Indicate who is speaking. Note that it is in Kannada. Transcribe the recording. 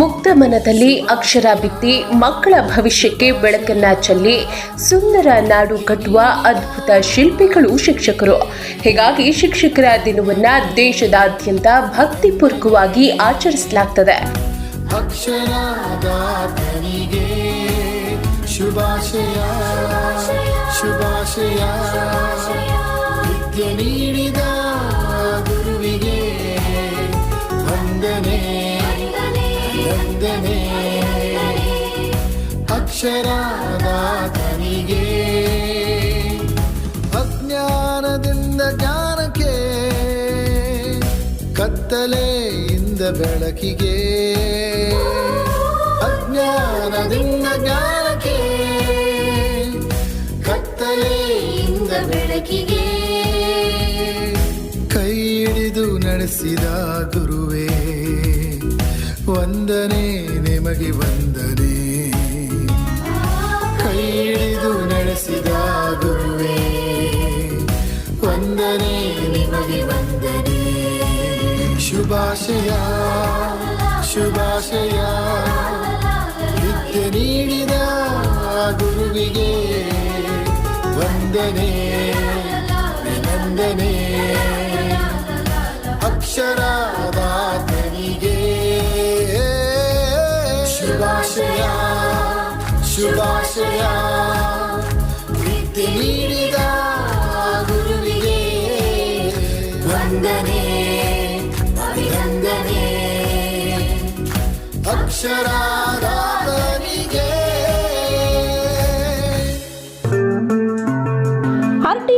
Speaker 1: ಮುಕ್ತ ಮನದಲ್ಲಿ ಅಕ್ಷರ ಬಿತ್ತಿ ಮಕ್ಕಳ ಭವಿಷ್ಯಕ್ಕೆ ಬೆಳಕನ್ನ ಚೆಲ್ಲಿ ಸುಂದರ ನಾಡು ಕಟ್ಟುವ ಅದ್ಭುತ ಶಿಲ್ಪಿಗಳು ಶಿಕ್ಷಕರು. ಹೀಗಾಗಿ ಶಿಕ್ಷಕರ ದಿನವನ್ನ ದೇಶದಾದ್ಯಂತ ಭಕ್ತಿಪೂರ್ವಕವಾಗಿ ಆಚರಿಸಲಾಗ್ತದೆ.
Speaker 2: ಶುಭಾಶಯ ಶುಭಾಶಯ ವಂದನೆ. ಅಕ್ಷರಾದಾತನಿಗೆ. ಅಜ್ಞಾನದಿಂದ ಜ್ಞಾನಕ್ಕೆ. ಕತ್ತಲೆಯಿಂದ ಬೆಳಕಿಗೆ. ಅಜ್ಞಾನದಿಂದ ಜ್ಞಾನಕ್ಕೆ. ಕತ್ತಲೆಯಿಂದ ಬೆಳಕಿಗೆ. ಕೈ ಹಿಡಿದು ನಡೆಸಿದ ಗುರುವೇ. ವಂದನೆ, ನಿಮಗೆ ವಂದನೆ. ಕೈ ಹಿಡಿದು ನಡೆಸಿದ ಗುರುವೇ, ವಂದನೆ, ನಿಮಗೆ ವಂದನೆ. ಶುಭಾಶಯ ಶುಭಾಶಯ. ವಿದ್ಯೆ ನೀಡಿದ ಗುರುವಿಗೆ ವಂದನೆ, ವಿನಂದನೆ. ಶುಭಾಶಯ ಶುಭಾಶಯ ವಿದ್ಯೆ ನೀಡಿದ ಗುರುವಿಗೆ ವಂದನೆ ಅಭಿನಂದನೆ ಅಕ್ಷರಾರಾಧನಿಗೆ